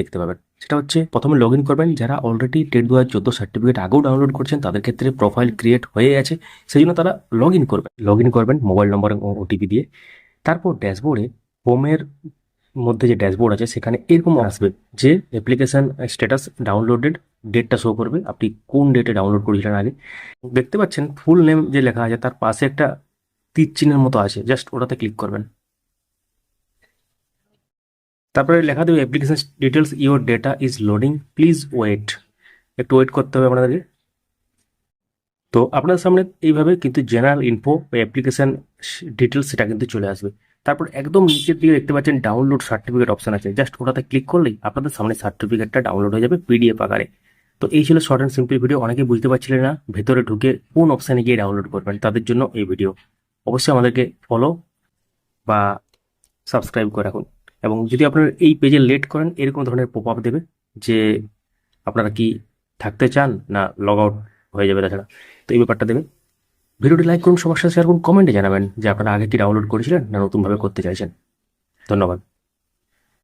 দেখতে পাবেন। সেটা হচ্ছে প্রথমে লগ করবেন। যারা অলরেডি টেট দু হাজার চোদ্দ সার্টিফিকেট আগেও ডাউনলোড করছেন, তাদের ক্ষেত্রে প্রোফাইল ক্রিয়েট হয়ে আছে সেই জন্য তারা লগ করবেন। লগ করবেন মোবাইল নম্বর ওটিপি দিয়ে। তারপর ড্যাশবোর্ডে হোমের মধ্যে যে ড্যাশবোর্ড আছে, সেখানে এরকম আসবে যে অ্যাপ্লিকেশন স্ট্যাটাস ডাউনলোডেড ডেটটা শো করবে। আপনি কোন ডেটে ডাউনলোড করেছিলেন আগে? দেখতে পাচ্ছেন ফুল নেম যে লেখা আছে, তার পাশে একটা তীর চিহ্নের মতো আছে। জাস্ট ওটাতে ক্লিক করবেন। তারপরে লেখা দেবে application details your data is loading please wait একটু ওয়েট করতে হবে আপনাদেরকে। তো আপনার সামনে এইভাবে কিন্তু জেনারেল ইনফো বা অ্যাপ্লিকেশান ডিটেলস সেটা কিন্তু চলে আসবে। তারপর একদম নিচের দিকে দেখতে পাচ্ছেন ডাউনলোড সার্টিফিকেট অপশন আছে। জাস্ট ওটাতে ক্লিক করলেই আপনাদের সামনে সার্টিফিকেটটা ডাউনলোড হয়ে যাবে পিডিএফ আকারে। তো এই ছিল শর্ট অ্যান্ড সিম্পল ভিডিও অনেকে বুঝতে পারছিলেন না ভেতরে ঢুকে কোন অপশানে গিয়ে ডাউনলোড করবেন, তাদের জন্য এই ভিডিও অবশ্যই আমাদেরকে ফলো বা সাবস্ক্রাইব করে রাখুন। এবং যদি আপনারা এই পেজে লেট করেন, এরকম ধরনের পপ আপ দেবে যে আপনারা কি থাকতে চান না লগ আউট হয়ে যাবে তাছাড়া। তো এই ব্যাপারটা দেবে। ভিডিওটি লাইক করুন, সবার সাথে শেয়ার করুন কমেন্টে জানাবেন যে আপনারা আগে কি ডাউনলোড করেছিলেন না নতুনভাবে করতে চাইছেন। ধন্যবাদ।